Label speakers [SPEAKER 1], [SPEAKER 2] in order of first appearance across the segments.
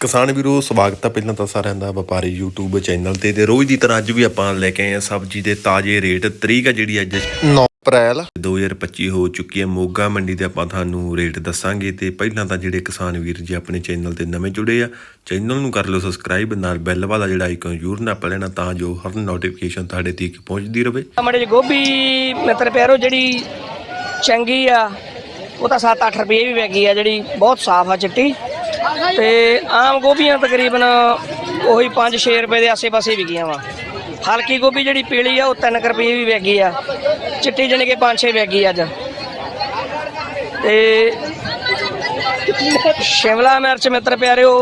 [SPEAKER 1] ਕਿਸਾਨ ਵੀਰੋ ਸਵਾਗਤ ਹੈ ਪਹਿਲਾਂ ਤਾਂ ਸਾਰਿਆਂ ਦਾ ਵਪਾਰੀ YouTube ਚੈਨਲ ਤੇ ਤੇ ਰੋਜ਼ ਦੀ ਤਰ੍ਹਾਂ ਅੱਜ ਵੀ ਆਪਾਂ ਲੈ ਕੇ ਆਏ ਹਾਂ ਸਬਜ਼ੀ ਦੇ ਤਾਜ਼ੇ ਰੇਟ। ਤਰੀਕ ਹੈ ਜਿਹੜੀ ਅੱਜ।
[SPEAKER 2] 9 ਅਪ੍ਰੈਲ।
[SPEAKER 1] 2025 ਹੋ ਚੁੱਕੀ ਹੈ ਮੋਗਾ ਮੰਡੀ ਤੇ ਆਪਾਂ ਤੁਹਾਨੂੰ ਰੇਟ ਦੱਸਾਂਗੇ ਤੇ ਪਹਿਲਾਂ ਤਾਂ ਜਿਹੜੇ ਕਿਸਾਨ ਵੀਰ ਜੀ ਆਪਣੇ ਚੈਨਲ ਤੇ ਨਵੇਂ ਜੁੜੇ ਆ ਚੈਨਲ ਨੂੰ ਕਰ ਲਓ ਸਬਸਕ੍ਰਾਈਬ ਨਾਲ ਬੈਲ ਵਾਲਾ ਜਿਹੜਾ ਆਈਕਨ ਜ਼ਰੂਰ ਨਾ ਲੈਣਾ ਤਾਂ ਜੋ ਹਰ ਨੋਟੀਫਿਕੇਸ਼ਨ ਤੁਹਾਡੇ ਤੱਕ ਪਹੁੰਚਦੀ ਰਹੇ।
[SPEAKER 3] ਮੜੇ ਜੀ ਗੋਭੀ ਮਿੱਤਰ ਪਿਆਰੋ ਜਿਹੜੀ ਚੰਗੀ ਆ ਉਹ ਤਾਂ 7-8 ਰੁਪਏ ਵੀ ਵਿਕੀ ਆ ਜਿਹੜੀ ਬਹੁਤ ਸਾਫ਼ ਆ ਚਿੱਟੀ। ਤੇ ਆਮ ਗੋਭੀਆਂ ਤਕਰੀਬਨ ਉਹੀ 5-6 ਰੁਪਏ ਦੇ ਆਸੇ-ਪਾਸੇ ਵਿਕੀਆਂ ਵਾ। ਹਲਕੀ ਗੋਭੀ ਜਿਹੜੀ ਪੀਲੀ ਆ, ਉਹ 3 ਰੁਪਏ ਵੀ ਵਿਕੀ ਆ। ਚਿੱਟੀ ਜਾਣੀ ਕਿ 5-6 ਵਿਕੀ ਅੱਜ। ਤੇ ਸ਼ਿਮਲਾ ਮਿਰਚ ਮਿੱਤਰ ਪਿਆਰਿਓ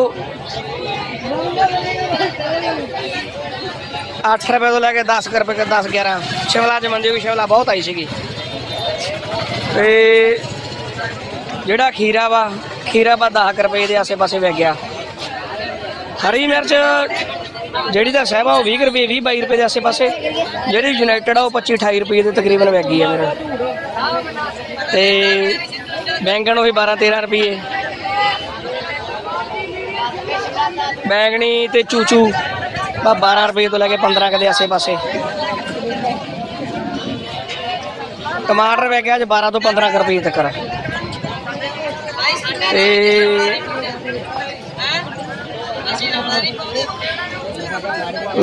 [SPEAKER 3] 8 ਰੁਪਏ ਤੋਂ ਲੈ ਕੇ 10 ਕੁ ਰੁਪਏ 10 11 ਸ਼ਿਮਲਾ ਚ ਮੰਦੀ ਹੋਈ ਸ਼ਿਮਲਾ ਬਹੁਤ ਆਈ ਸੀਗੀ। ਤੇ ਜਿਹੜਾ ਖੀਰਾ ਵਾ ਖੀਰਾ ਵਾ 10 ਕੁ ਰੁਪਏ ਦੇ ਆਸੇ-ਪਾਸੇ ਵਿਕ ਗਿਆ। ਹਰੀ ਮਿਰਚ, ਜਿਹੜੀ ਦਾ ਆ ਉਹ 20 ਕੁ ਰੁਪਏ 20 22 ਰੁਪਏ ਦੇ ਆਸੇ-ਪਾਸੇ। ਜਿਹੜੀ ਯੂਨਾਈਟਿਡ ਆ, ਉਹ 25 28 ਰੁਪਏ ਦੇ ਤਕਰੀਬਨ ਵਿਕ ਗਈ ਆ ਮੇਰਾ। ਤੇ ਬੈਂਗਣ ਉਹੀ 12 13 ਰੁਪਏ। ਬੈਂਗਣੀ ਤੇ ਚੂਚੂ ਬਾ 12 ਰੁਪਏ ਤੋਂ ਲੈ ਕੇ 15 ਕੁ ਦੇ ਆਸੇ-ਪਾਸੇ। ਟਮਾਟਰ ਵਿਕ ਗਿਆ ਅੱਜ 12 ਤੋਂ 15 ਕੁ ਰੁਪਏ ਤੱਕ। ਤੇ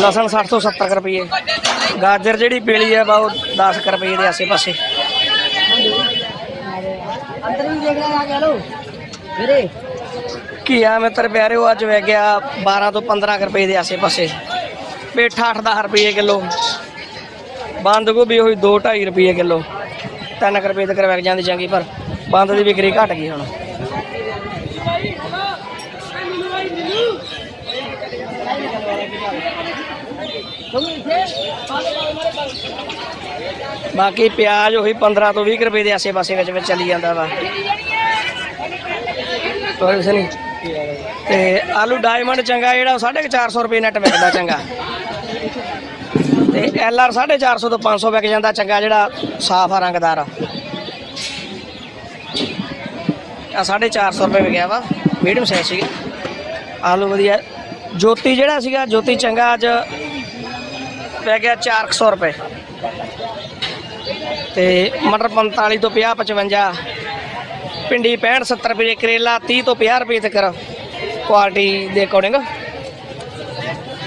[SPEAKER 3] ਲਸਣ 60 ਤੋਂ 70 ਕੁ ਰੁਪਏ ਗਾਜਰ ਜਿਹੜੀ ਪੀਲੀ ਆ ਬਾ ਉਹ 10 ਕੁ ਰੁਪਏ ਦੇ ਆਸੇ-ਪਾਸੇ। ਘੀਆ ਮਿੱਤਰ ਪਿਆਰਿਓ ਅੱਜ ਵਿਕ ਗਿਆ 12 ਤੋਂ 15 ਕੁ ਰੁਪਏ ਦੇ ਆਸੇ-ਪਾਸੇ। ਪੇਠਾ 8-10 ਰੁਪਏ ਕਿਲੋ। ਬੰਦ ਗੋਭੀ ਹੋਈ 2-2.5 ਰੁਪਏ ਕਿਲੋ। 3 ਰੁਪਏ ਤੱਕ ਵਿਕ ਜਾਂਦੀ ਚੰਗੀ ਪਰ ਬੰਦ ਦੀ ਵਿਕਰੀ ਘਟ ਗਈ ਹੁਣ। ਬਾਕੀ ਪਿਆਜ਼ ਉਹੀ 15 ਤੋਂ 20 ਰੁਪਏ ਦੇ ਆਸੇ-ਪਾਸੇ ਵਿੱਚ ਵਿੱਚ ਚੱਲੀ ਜਾਂਦਾ ਵਾ। ਕੋਈ ਨਹੀਂ। ਤੇ ਆਲੂ ਡਾਇਮੰਡ ਚੰਗਾ, ਜਿਹੜਾ ਉਹ 450 ਰੁਪਏ ਨੈਟ ਵਿਕਦਾ ਚੰਗਾ। ਤੇ ਐਲ ਆਰ 450 ਤੋਂ 500 ਵਿਕ ਜਾਂਦਾ ਚੰਗਾ, ਜਿਹੜਾ ਸਾਫ਼ ਆ, ਰੰਗਦਾਰ ਆ। ਆ 450 ਰੁਪਏ ਵਿਕਿਆ ਵਾ। ਮੀਡੀਅਮ ਸਾਈਜ਼ ਸੀਗਾ। ਆਲੂ ਵਧੀਆ। ਜੋਤੀ ਜਿਹੜਾ ਸੀਗਾ ਜੋਤੀ ਚੰਗਾ ਅੱਜ ਪੈ ਗਿਆ 400 ਰੁਪਏ। ਤੇ ਮਟਰ 45 ਤੋਂ 50 55 ਭਿੰਡੀ 65 70 ਰੁਪਏ ਕਰੇਲਾ 30 ਤੋਂ 50 ਰੁਪਏ ਤੱਕ ਕੁਆਲਿਟੀ ਦੇ ਅਕੋਰਡਿੰਗ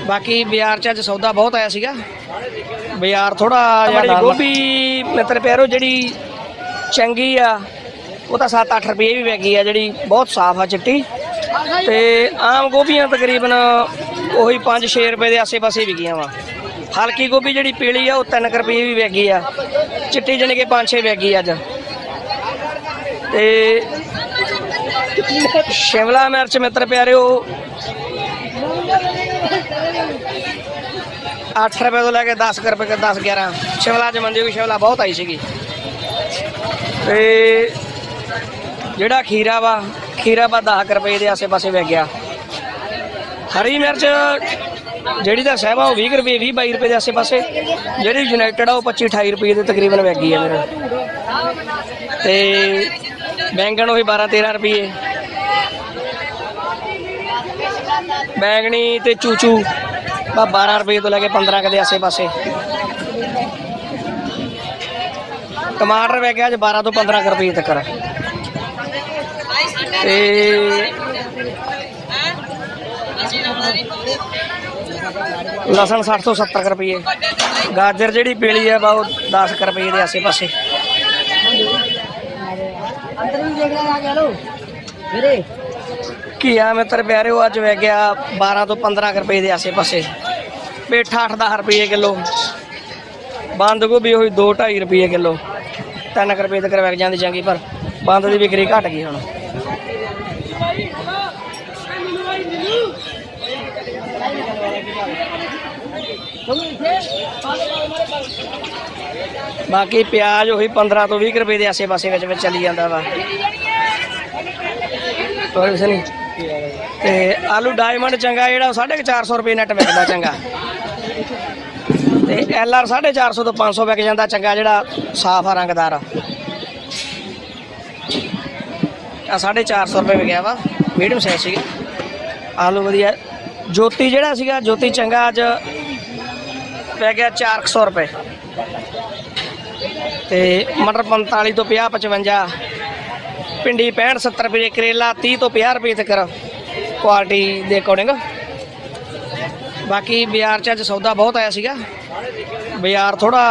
[SPEAKER 3] ਬਾਕੀ ਬਾਜ਼ਾਰ 'ਚ ਅੱਜ ਸੌਦਾ ਬਹੁਤ ਆਇਆ ਸੀਗਾ। ਬਾਜ਼ਾਰ ਥੋੜਾ ਜਿਹਾ ਗੋਭੀ ਮਿੱਤਰ ਪਿਆਰੋ ਜਿਹੜੀ ਚੰਗੀ ਆ ਉਹ ਤਾਂ 7-8 ਰੁਪਏ ਵੀ ਵਿਕੀ ਆ ਜਿਹੜੀ ਬਹੁਤ ਸਾਫ਼ ਆ ਚਿੱਟੀ। ਤੇ ਆਮ ਗੋਭੀਆਂ ਤਕਰੀਬਨ ਉਹੀ 5-6 ਰੁਪਏ ਦੇ ਆਸੇ-ਪਾਸੇ ਵਿਕੀਆਂ ਵਾ। ਹਲਕੀ ਗੋਭੀ ਜਿਹੜੀ ਪੀਲੀ ਆ, ਉਹ 3 ਰੁਪਏ ਵੀ ਵਿਕੀ ਆ। ਚਿੱਟੀ ਜਾਣੀ ਕਿ 5-6 ਵਿਕੀ ਅੱਜ। ਤੇ ਸ਼ਿਮਲਾ ਮਿਰਚ ਮਿੱਤਰ ਪਿਆਰਿਓ 8 ਰੁਪਏ ਤੋਂ ਲੈ ਕੇ 10 ਕੁ ਰੁਪਏ 10 11 ਸ਼ਿਮਲਾ ਚ ਮੰਦੀ ਹੋਈ, ਸ਼ਿਮਲਾ ਬਹੁਤ ਆਈ ਸੀਗੀ। ਤੇ ਜਿਹੜਾ ਖੀਰਾ ਵਾ ਖੀਰਾ ਵਾ 10 ਕੁ ਰੁਪਏ ਦੇ ਆਸੇ-ਪਾਸੇ ਵਿਕ ਗਿਆ। ਹਰੀ ਮਿਰਚ, ਜਿਹੜੀ ਦਾ ਸਹਿਬਾ ਉਹ 20 ਕੁ ਰੁਪਏ 20 22 ਰੁਪਏ ਦੇ ਆਸੇ-ਪਾਸੇ। ਜਿਹੜੀ ਯੂਨਾਈਟਿਡ ਆ ਉਹ 25 28 ਰੁਪਏ ਦੇ ਤਕਰੀਬਨ ਵਿਕ ਗਈ ਆ ਮੇਰਾ ਤੇ ਬੈਂਗਣ ਉਹੀ 12 13 ਰੁਪਏ। ਬੈਂਗਣੀ ਤੇ ਚੂਚੂ ਬਾ 12 ਰੁਪਏ ਤੋਂ ਲੈ ਕੇ 15 ਕਦੇ ਆਸੇ-ਪਾਸੇ। ਟਮਾਟਰ ਵਿਕ ਗਿਆ ਅੱਜ 12 ਤੋਂ 15 ਕੁ ਰੁਪਏ ਤੱਕ ਤੇ ਲਸਣ 60 ਤੋਂ 70 ਕੁ ਰੁਪਏ ਗਾਜਰ ਜਿਹੜੀ ਪੀਲੀ ਹੈ ਬਾ ਉਹ 10 ਕੁ ਰੁਪਏ ਦੇ ਆਸੇ-ਪਾਸੇ। ਘੀਆ ਮਿੱਤਰ ਪਿਆਰਿਓ, ਅੱਜ ਵਹਿ ਗਿਆ 12 ਤੋਂ 15 ਕੁ ਰੁਪਏ ਦੇ ਆਸੇ-ਪਾਸੇ। ਪੇਠਾ 8-10 ਰੁਪਏ ਕਿਲੋ। ਬੰਦ ਗੋਭੀ ਹੋਈ 2-2.5 ਰੁਪਏ ਕਿਲੋ। 3 ਰੁਪਏ ਤੱਕ ਵਿਕ ਜਾਂਦੀ ਚੰਗੀ, ਪਰ ਬੰਦ ਦੀ ਵਿਕਰੀ ਘਟ ਗਈ ਹੁਣ। ਬਾਕੀ ਪਿਆਜ਼ ਉਹੀ 15 ਤੋਂ 20 ਰੁਪਏ ਦੇ ਆਸੇ-ਪਾਸੇ ਵਿੱਚ ਵਿੱਚ ਚੱਲੀ ਜਾਂਦਾ ਵਾ। ਕੋਈ ਨਹੀਂ। ਤੇ ਆਲੂ ਡਾਇਮੰਡ ਚੰਗਾ ਜਿਹੜਾ ਉਹ 450 ਰੁਪਏ ਨੈਟ ਵਿਕਦਾ ਚੰਗਾ। ਤੇ ਐਲ ਆਰ 450 ਤੋਂ 500 ਵਿਕ ਜਾਂਦਾ ਚੰਗਾ ਜਿਹੜਾ ਸਾਫ਼ ਆ ਰੰਗਦਾਰ। ਆ ਆ 450 ਰੁਪਏ ਵਿਕਿਆ ਵਾ ਮੀਡੀਅਮ ਸਾਈਜ਼ ਸੀਗਾ। ਆਲੂ ਵਧੀਆ। ਜੋਤੀ ਜਿਹੜਾ ਸੀਗਾ, ਜੋਤੀ ਚੰਗਾ ਅੱਜ ਪੈ ਗਿਆ 400 ਰੁਪਏ। ਤੇ ਮਟਰ 45 ਤੋਂ 50 55 ਭਿੰਡੀ 65 70 ਰੁਪਏ, ਕਰੇਲਾ 30 ਤੋਂ 50 ਰੁਪਏ ਤੱਕ ਕੁਆਲਿਟੀ ਦੇ ਅਕੋਰਡਿੰਗ ਬਾਕੀ ਬਾਜ਼ਾਰ 'ਚ ਅੱਜ ਸੌਦਾ ਬਹੁਤ ਆਇਆ ਸੀਗਾ। ਬਾਜ਼ਾਰ ਥੋੜਾ